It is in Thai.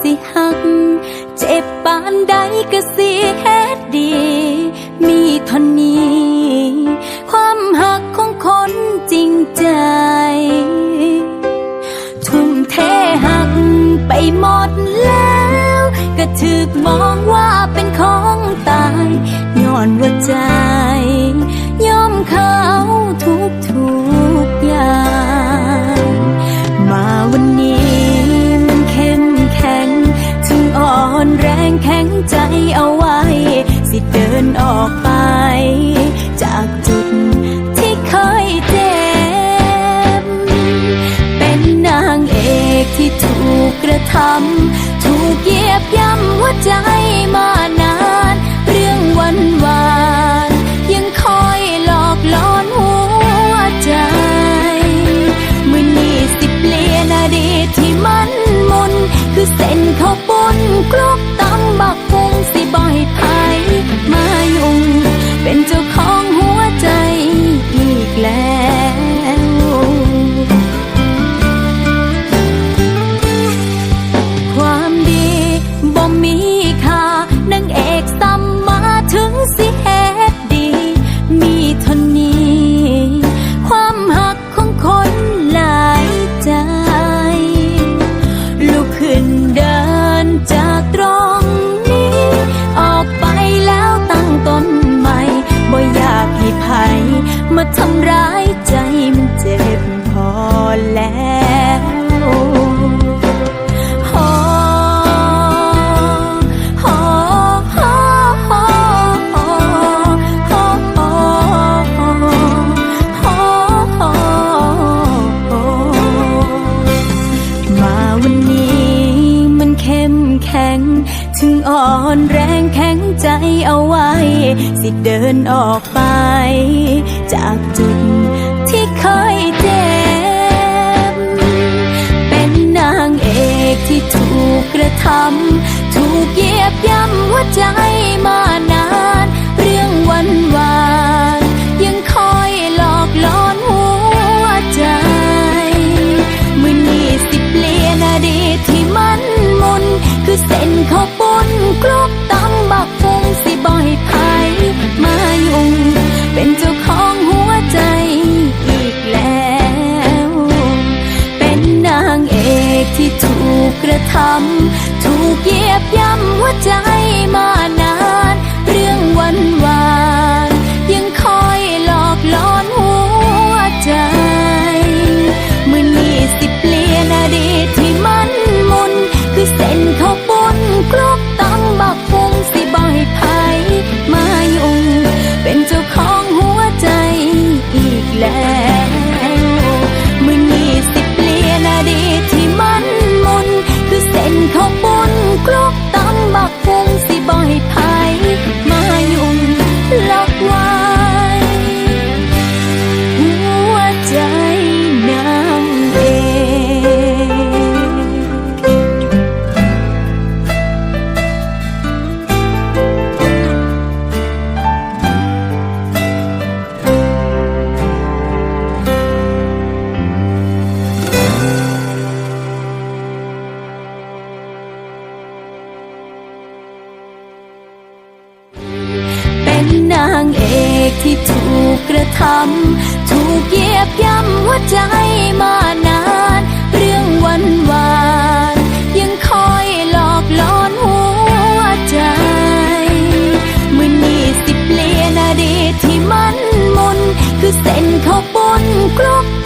สิหัก เจ็บปานใดก็สิเฮ็ดดี มีเท่านี้ ความหักของคนจริงใจ ทุ่มเทหักไปหมดแล้ว ก็ถึกมองว่าเป็นของตายย้อนว่าใจ ยอมเขา แรงแข็งใจเอาไว้ สิเดินออกไป จากจุดที่เคยเจ็บ เป็นนางเอกที่ถูกกระทำถูกเยียบย่ำหัวใจมานาน เรื่องวันวานยังคอยหลอกหลอนหัวใจมือนี้สิเปลี่ยนอดีตที่มันมุนคือเส้นข้าวปุ้นกลุก อ่อนแรงแข็งใจเอาไว้ สิเดินออกไป จากจุดที่เคยเจ็บ เป็นนางเอกที่ถูกกระทำถูกเยียบย่ำหัวใจมานาน เรื่องวันวาน ที่ถูกกระทำถูกเยียบย่ำหัวใจมานาน เรื่องวันวานยังคอยหลอกหลอนหัวใจเมื่อนี้สิเปลี่ยนอดีตที่มันมุน คือเส้นข้าวปุ้นกลุกตำบัก ที่ถูกกระทำถูกเยียบย่ำหัวใจมานาน เรื่องวันวานยังคอยหลอกหลอนหัวใจมือนี้สิเปลี่ยนอดีตที่มันมุน คือเส้นข้าวปุ้นกลุกต